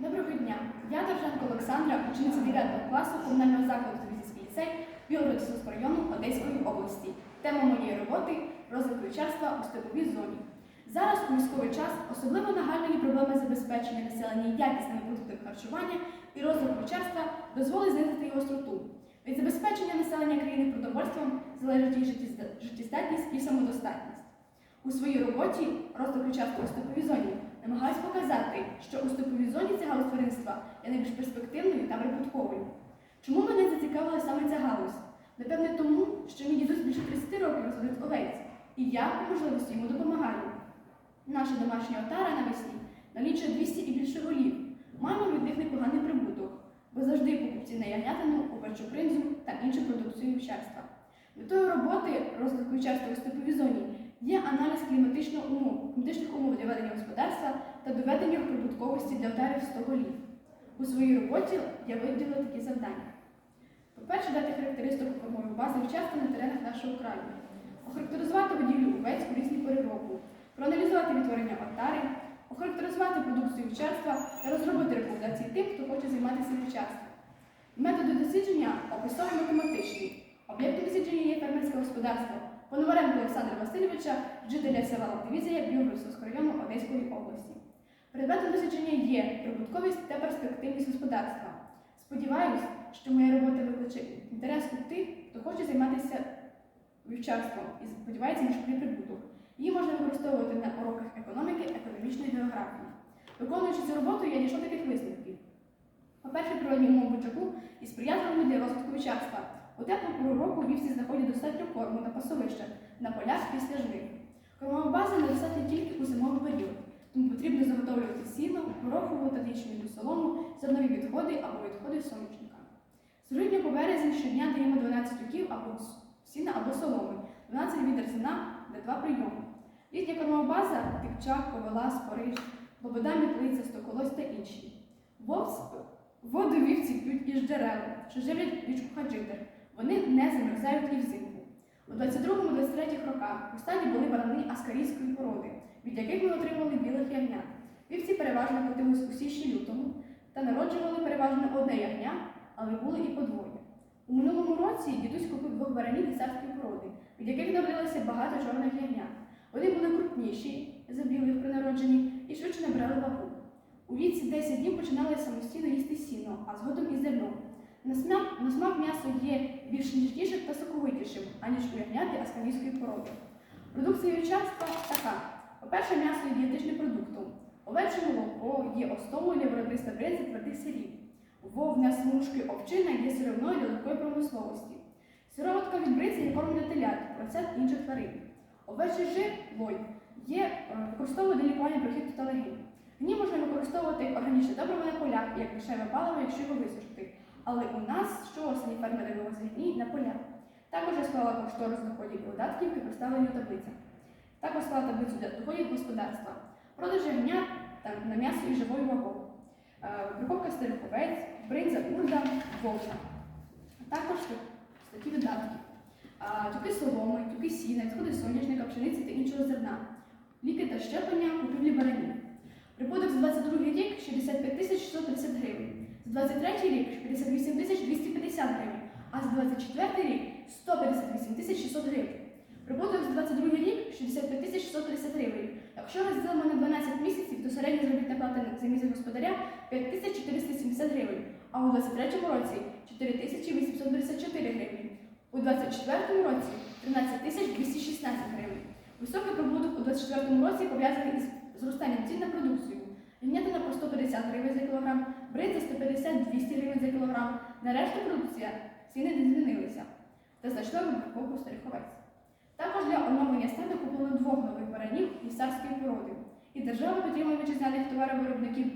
Доброго дня. Я Довженко Олександра, учениця 9 класу комунального закладу Звізівський ліцей Білгородського району Одеської області. Тема моєї роботи розвиток вівчарства у степовій зоні. Зараз у військовий час особливо нагальні проблеми забезпечення населення якісними продуктами харчування і розвиток вівчарства дозволить знизити його остроту. Від забезпечення населення країни продовольством залежить її життєздатність і самодостатність. У своїй роботі розвиток вівчарства у степовій зоні намагаюсь показати, що у степовій зоні ця галузь тваринства є найбільш перспективною та прибутковою. Чому мене зацікавила саме ця галузь? Напевне, тому, що мій дідусь більше 30 років розводить овець, і я по можливості йому допомагаю. Наша домашня отара навесні налічує 200 і більше голів. Маємо від них непоганий прибуток, бо завжди покупці на ягнятину, овечу бринзу та іншу продукцію вівчарства. Метою роботи розвитку вівчарства у степовій зоні є аналіз кліматичних умов, кліматичних умов для ведення господарства та доведення прибутковості для отарів 100 голів. У своїй роботі я виділила такі завдання. По-перше, дати характеристику кормової бази вівчарства на теренах нашого краю, охарактеризувати будівлю овець у різні пори проаналізувати відтворення отари, охарактеризувати продукцію вівчарства та розробити рекомендації тим, хто хоче займатися вівчарством. Методи дослідження описали математичні. Об'єктом дослідження є фермерське господарство Пономаренко Олександра Васильовича, жителя села Дивізія Білгородського району Одеської області. Предметом дослідження є прибутковість та перспективність господарства. Сподіваюсь, що моя робота викличе інтерес у тих, хто хоче займатися вівчарством і сподівається на швидкий прибуток. Її можна використовувати на уроках економіки, економічної географії. Виконуючи цю роботу, я дійшов таких висновків. По-перше, природні умови бочаку і сприятливими для розвитку вівчарства. У теплу пору року вівці знаходять достатньо корму та пасовища на полях після жнив. Кормова база недостатня тільки у зимовий період, тому потрібно заготовлювати сіно, горохову та ячмінну солому, зернові відходи або відходи соняшника. З грудня по березень щодня даємо 12 тюків або сіна або соломи, 12 відер зерна на два прийоми. Літня кормова база типчак, ковила, спориш, лобода, мітлиця, стоколось та інші. Вовс Воду вівці п'ють із джерел, що живлять річку Хаджидер. Вони не замерзають і взимку. У 22-23 роках у стаді були барани аскарійської породи, від яких ми отримали білих ягнят. Вівці переважно котились у січні лютому та народжували переважно одне ягня, але були і подвоє. У минулому році дідусь купив двох баранів царської породи, від яких народилося багато чорних ягнят. Вони були крупніші за білих при народженні і швидше набрали вагу. У віці 10 днів починали самостійно їсти сіно, а згодом. На смак, на смак м'ясо є більш ніжнішим та соковитішим, аніж у ягняти асканійської породи. Продукція вівчарства така. По-перше, м'ясо є дієтичним продуктом. Овече молоко є основою для виробництва бринзи твердих сирів. Вовна, смужки, овчина є сировною для легкої промисловості. Сироватка від бризи є корм телят, процент інших тварин. Овечий жир, вой, є е, використовує для лікування бронхіту та легень. Гні можна використовувати органічне добриво на полях, як дешеве паливо, якщо його висушити. Але у нас щоосені фермери вивозять гній на поля. Також я склала кошторис доходів і видатків і представлені у таблицях. Також склала таблицю доходів господарства, продаж ягня та на м'ясо і живою вагою, е, прикопка старих овець, бринза, урда, вовна. Також статті видатків, а, тюки соломи, тюки сіна, відходи соняшника, пшениці та іншого зерна, ліки та щеплення, купівлі баранів. Прибуток за 22 рік 65 тисяч 630 гривень, 23 рік 58 тисяч 250 гривень, а за 24 рік 158 тисяч 600 гривень. Прибуток за 22 рік 65 тисяч 630 гривень. Якщо розділимо на 12 місяців, то середня заробітна плата за місяць господаря 5470 гривень, а у 23 році 4834 гривень. У 24 році 13 216 гривень. Високий прибуток у 24 році пов'язаний із зростанням цін на продукцію. Гнятина по 150 гривень 150-200 гривень за кілограм. На решту продукція ціни не змінилися та значно вибіркову старих овець. Також для оновлення стаду купили двох нових баранів із царської породи. І держава підтримує вітчизняних товаровиробників,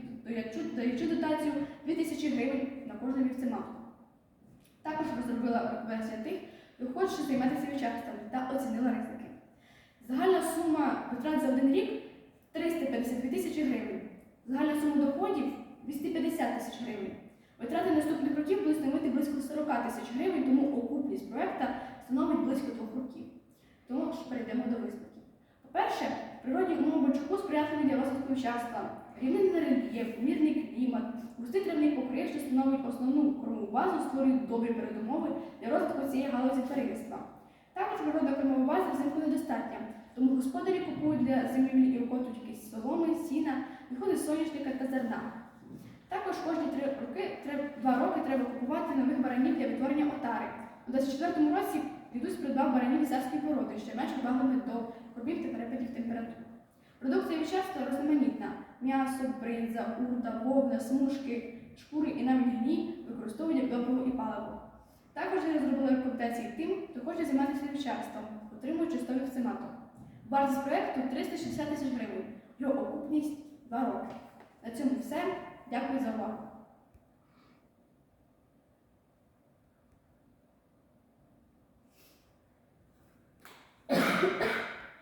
даючи- дотацію 2000 гривень на кожну вівцематку. Також розробила рекомендація тих, хто хоче займатися вівчарством та оцінила ризики. Загальна сума витрат за один рік 352 тисячі гривень. Загальна сума доходів 250 тисяч гривень. Витрати наступних років будуть становити близько 40 тисяч гривень, тому окупність проекту становить близько двох років. Тому ж перейдемо до висновків. По-перше, природні умови бочку сприятливі для розвитку вівчарства. Рівнинний рельєф, мірний клімат, густий травний покрив, що становить основну кормову базу, створюють добрі передумови для розвитку цієї галузі тваринництва. Також природа кормової бази взимку недостатня, тому господарі купують для зимівлі і якісь соломи, сіна, відходи з соняшника та зерна. Також кожні три роки, три, два роки треба купувати нових баранів для відтворення отари. У 24-му році дідусь придбав баранів царської породи, що менш вибагливі до кормів та перепадів температур. Продукція часто різноманітна: м'ясо, бринза, урда, вовна, смужки, шкури і навіть гній використовують як добриво і паливо. Також я розробила рекомендації тим, хто хоче займатися вівчарством, отримуючи 100 вівцематок. Вартість проєкту 360 тисяч гривень, його окупність 2 роки. На цьому все. Дякую за увагу.